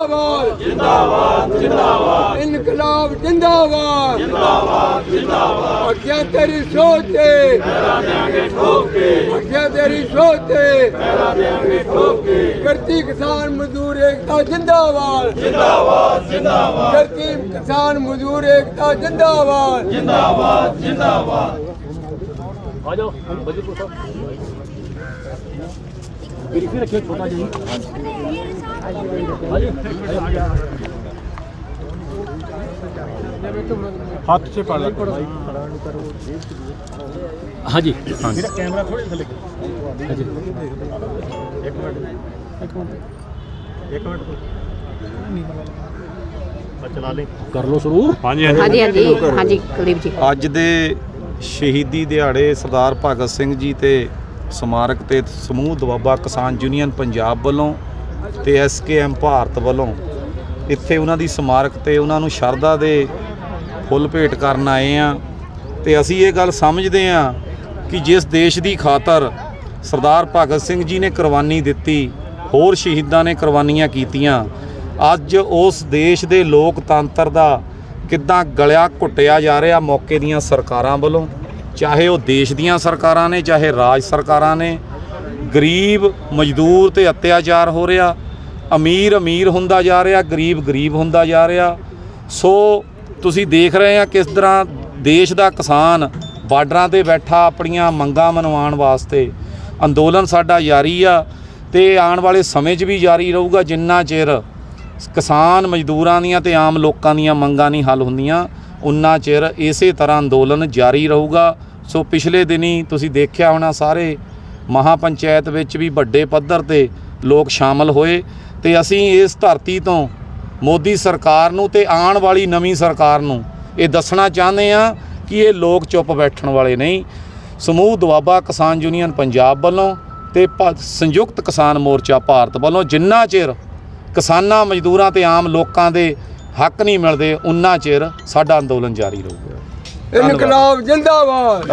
ਜਿੰਦਾਬਾਦ। ਜਿੰਦਾਬਾਦ। ਜਿੰਦਾਬਾਦ ਇਨਕਲਾਬ ਜਿੰਦਾਬਾਦ। ਜਿੰਦਾਬਾਦ ਜਿੰਦਾਬਾਦ ਅੱਖਾਂ ਤੇਰੀ ਸੋਚ ਤੇ। ਪੈਰਾਂ ਦੇਾਂਗੇ ਠੋਕ ਕੇ ਅੱਖਾਂ ਤੇਰੀ ਸੋਚ ਤੇ। ਪੈਰਾਂ ਦੇਾਂਗੇ ਠੋਕ ਕੇ ਕਰਤੀ ਕਿਸਾਨ ਮਜ਼ਦੂਰ ਏਕਤਾ ਜਿੰਦਾਬਾਦ। ਜਿੰਦਾਬਾਦ ਜਿੰਦਾਬਾਦ ਕਰਤੀ ਕਿਸਾਨ ਮਜ਼ਦੂਰ ਏਕਤਾ ਜਿੰਦਾਬਾਦ। ਆ ਜਾਓ ਬਜੀਪੁਰ ਸਾਹਿਬ ਮੇਰੀ ਫਿਰ ਰੱਖਿਓ ਛੋਟਾ ਜਿਹਾ ਹੱਥ 'ਚ ਪੜ ਲੈ ਹਾਂਜੀ। ਮੇਰਾ ਕੈਮਰਾ ਥੋੜੇ ਥੱਲੇ। ਹਾਂਜੀ। ਇੱਕ ਮਿੰਟ। ਇੱਕ ਮਿੰਟ। ਆ ਚਲਾ ਲੈ ਕਰ ਲਓ ਸ਼ੁਰੂ। ਹਾਂਜੀ ਹਾਂਜੀ। ਹਾਂਜੀ ਹਾਂਜੀ ਕੁਲਦੀਪ ਜੀ। ਅੱਜ ਦੇ ਸ਼ਹੀਦੀ ਦਿਹਾੜੇ ਸਰਦਾਰ ਭਗਤ ਸਿੰਘ ਜੀ ਤੇ ਸਮਾਰਕ ਤੇ ਸਮੂਹ ਦੁਆਬਾ ਕਿਸਾਨ ਯੂਨੀਅਨ ਪੰਜਾਬ ਵੱਲੋਂ ਤੇ ਐਸਕੇਐਮ ਭਾਰਤ ਵੱਲੋਂ ਇੱਥੇ ਉਹਨਾਂ ਦੀ ਸਮਾਰਕ ਤੇ ਉਹਨਾਂ ਨੂੰ ਸ਼ਰਧਾ ਦੇ ਫੁੱਲ ਭੇਟ ਕਰਨ ਆਏ ਆ ਤੇ ਅਸੀਂ ਇਹ ਗੱਲ ਸਮਝਦੇ ਆ ਕਿ ਜਿਸ ਦੇਸ਼ ਦੀ ਖਾਤਰ ਸਰਦਾਰ ਭਗਤ ਸਿੰਘ ਜੀ ਨੇ ਕੁਰਬਾਨੀ ਦਿੱਤੀ, ਹੋਰ ਸ਼ਹੀਦਾਂ ਨੇ ਕੁਰਬਾਨੀਆਂ ਕੀਤੀਆਂ, ਅੱਜ ਉਸ ਦੇਸ਼ ਦੇ ਲੋਕਤੰਤਰ ਦਾ ਕਿੱਦਾਂ ਗਲਿਆ ਘੁੱਟਿਆ ਜਾ ਰਿਹਾ ਮੌਕੇ ਦੀਆਂ ਸਰਕਾਰਾਂ ਵੱਲੋਂ, ਚਾਹੇ ਉਹ ਦੇਸ਼ ਦੀਆਂ ਸਰਕਾਰਾਂ ਨੇ, ਚਾਹੇ ਰਾਜ ਸਰਕਾਰਾਂ ਨੇ ਗਰੀਬ, ਮਜ਼ਦੂਰ ਤੇ ਅਤਿਆਚਾਰ ਹੋ ਰਿਹਾ। ਅਮੀਰ ਅਮੀਰ ਹੁੰਦਾ ਜਾ ਰਿਹਾ, ਗਰੀਬ ਗਰੀਬ ਹੁੰਦਾ ਜਾ ਰਿਹਾ। ਸੋ ਤੁਸੀਂ ਦੇਖ ਰਹੇ ਆ ਕਿਸ ਤਰ੍ਹਾਂ ਦੇਸ਼ ਦਾ ਕਿਸਾਨ ਬਾਰਡਰਾਂ ਤੇ ਬੈਠਾ ਆਪਣੀਆਂ ਮੰਗਾਂ ਮਨਵਾਉਣ ਵਾਸਤੇ। ਅੰਦੋਲਨ ਸਾਡਾ ਜਾਰੀ ਆ ਤੇ ਆਉਣ ਵਾਲੇ ਸਮੇਂ 'ਚ ਵੀ ਜਾਰੀ ਰਹੂਗਾ ਜਿੰਨਾ ਚਿਰ ਕਿਸਾਨ ਮਜ਼ਦੂਰਾਂ ਦੀਆਂ ਤੇ ਆਮ ਲੋਕਾਂ ਦੀਆਂ ਮੰਗਾਂ ਨਹੀਂ ਹੱਲ ਹੁੰਦੀਆਂ, ਉਨਾ ਚਿਰ ਇਸੇ ਤਰ੍ਹਾਂ ਅੰਦੋਲਨ ਜਾਰੀ ਰਹੂਗਾ। ਸੋ ਪਿਛਲੇ ਦਿਨੀ ਤੁਸੀਂ ਦੇਖਿਆ ਹੋਣਾ ਸਾਰੇ ਮਹਾਪੰਚਾਇਤ ਵਿੱਚ ਵੀ ਵੱਡੇ ਪੱਧਰ ਤੇ ਲੋਕ ਸ਼ਾਮਲ ਹੋਏ ਤੇ ਅਸੀਂ ਇਸ ਧਰਤੀ ਤੋਂ ਮੋਦੀ ਸਰਕਾਰ ਨੂੰ ਤੇ ਆਉਣ ਵਾਲੀ ਨਵੀਂ ਸਰਕਾਰ ਨੂੰ ਇਹ ਦੱਸਣਾ ਚਾਹੁੰਦੇ ਆ ਕਿ ਇਹ ਲੋਕ ਚੁੱਪ ਬੈਠਣ ਵਾਲੇ ਨਹੀਂ। ਸਮੂਹ ਦੁਆਬਾ ਕਿਸਾਨ ਯੂਨੀਅਨ ਪੰਜਾਬ ਵੱਲੋਂ ਤੇ ਸੰਯੁਕਤ ਕਿਸਾਨ ਮੋਰਚਾ ਭਾਰਤ ਵੱਲੋਂ ਜਿੰਨਾ ਚਿਰ ਕਿਸਾਨਾਂ ਮਜ਼ਦੂਰਾਂ ਤੇ ਆਮ ਲੋਕਾਂ ਦੇ ਹੱਕ ਨਹੀਂ ਮਿਲਦੇ ਉਨਾ ਚਿਰ ਸਾਡਾ ਅੰਦੋਲਨ ਜਾਰੀ ਰਹੂਗਾ। ਇਨਕਲਾਬ ਜਿੰਦਾਬਾਦ।